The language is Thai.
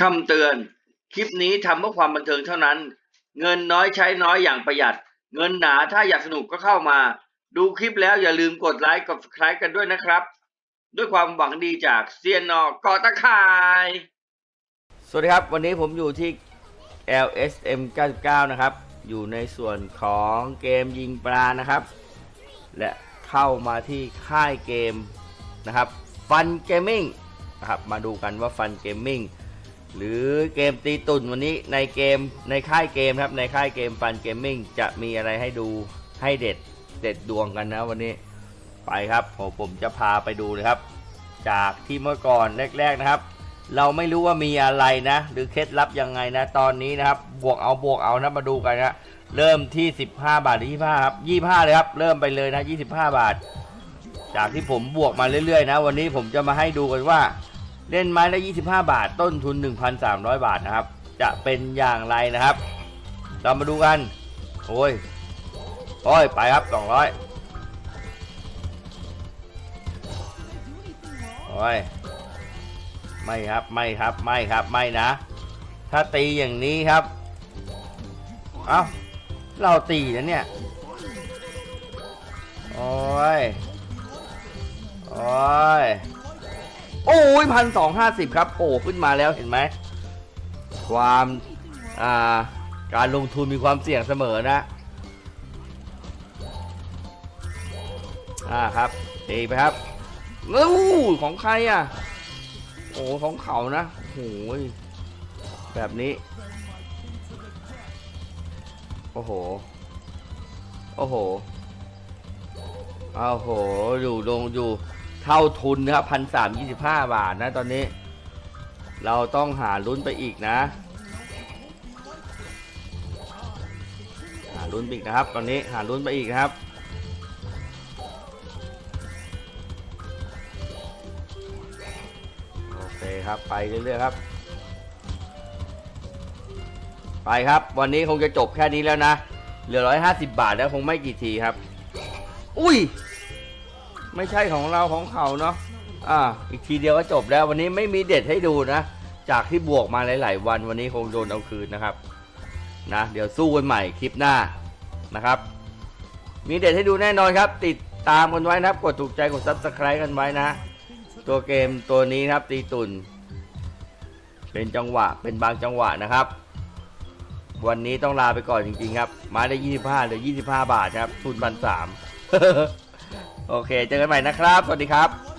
คำเตือน คลิปนี้ทำเพื่อความบันเทิงเท่านั้น เงินน้อยใช้น้อยอย่างประหยัด เงินหนาถ้าอยากสนุกก็เข้ามา ดูคลิปแล้วอย่าลืมกดไลค์กด subscribe กันด้วยนะครับ ด้วยความหวังดีจากเซียนนอกอตะข่าย สวัสดีครับ วันนี้ผมอยู่ที่ LSM 99 นะครับ อยู่ในส่วนของเกมยิงปลานะครับ และเข้ามาที่ค่ายเกมนะครับฟันเกมมิ่งนะครับมาดูกันว่าฟันเกมมิ่ง หรือเกมตีตุ่นวันนี้ในเกมในค่ายเกมครับในค่ายเกมฟันเกมมิ่งจะมีอะไรให้ดูให้เด็ดเด็ดดวงกันนะวันนี้ไปครับผมผมจะพาไปดูเลยครับ จากที่เมื่อก่อนแรก ๆนะครับ เราไม่รู้ว่ามีอะไรนะ หรือเคล็ดลับยังไงนะ ตอนนี้นะครับ บวกเอาบวกเอานะมาดูกันนะเริ่มที่ 15 บาทหรือ25ครับ25 เลยครับ เริ่มไปเลยนะ 25 บาท จากที่ผมบวกมาเรื่อยๆ นะ วันนี้ผมจะมาให้ดูกันว่า เล่นไม้ละ 25 บาท ต้นทุน 1,300 บาทนะครับ จะเป็นอย่างไรนะครับ เรามาดูกัน โอ้ย โอ้ย ไปครับ 200 โอ้ย ไม่ครับ ไม่ครับ ไม่ครับ ไม่นะ ถ้าตีอย่างนี้ครับ เอ้า เราตีนะเนี่ย 3,250 ครับโอ้ขึ้นมาแล้วเห็นไหม ความาการลงทุนมีความเสี่ยงเสมอนะอ่าครับตีไปครับอู้ของใครอะ โอ้ของเขานะโหยแบบนี้ โอ้โห โอ้โห โอ้โห อยู่ลงอยู่ เท่าทุนนะครับพันสามยี่สิบห้าบาทนะตอนนี้ เราต้องหาลุ้นไปอีกนะ หาลุ้นไปอีกนะครับ ตอนนี้หาลุ้นไปอีกนะครับโอเคครับไปเรื่อยๆครับ ไปครับ วันนี้คงจะจบแค่นี้แล้วนะเหลือ150บาทแล้วคงไม่กี่ทีครับ อุ้ย ไม่ใช่ของเราของเขาเนาะอ่า อีกทีเดียวก็จบแล้ววันนี้ไม่มีเด็ดให้ดูนะ จากที่บวกมาหลาย ๆ วันวันนี้คงโดนเอาคืนนะครับ นะ เดี๋ยวสู้กันใหม่คลิปหน้านะครับ มีเด็ดให้ดูแน่นอนครับ ติดตามกันไว้นะครับ กดถูกใจกด subscribe กันไว้นะ ตัวเกมตัวนี้ครับตีตุนเป็นจังหวะเป็นบางจังหวะนะครับ วันนี้ต้องลาไปก่อนจริงๆครับ มาได้ 25หลือ 25 บาทครับทุนพันสาม โอเค เจอกันใหม่นะครับ สวัสดีครับ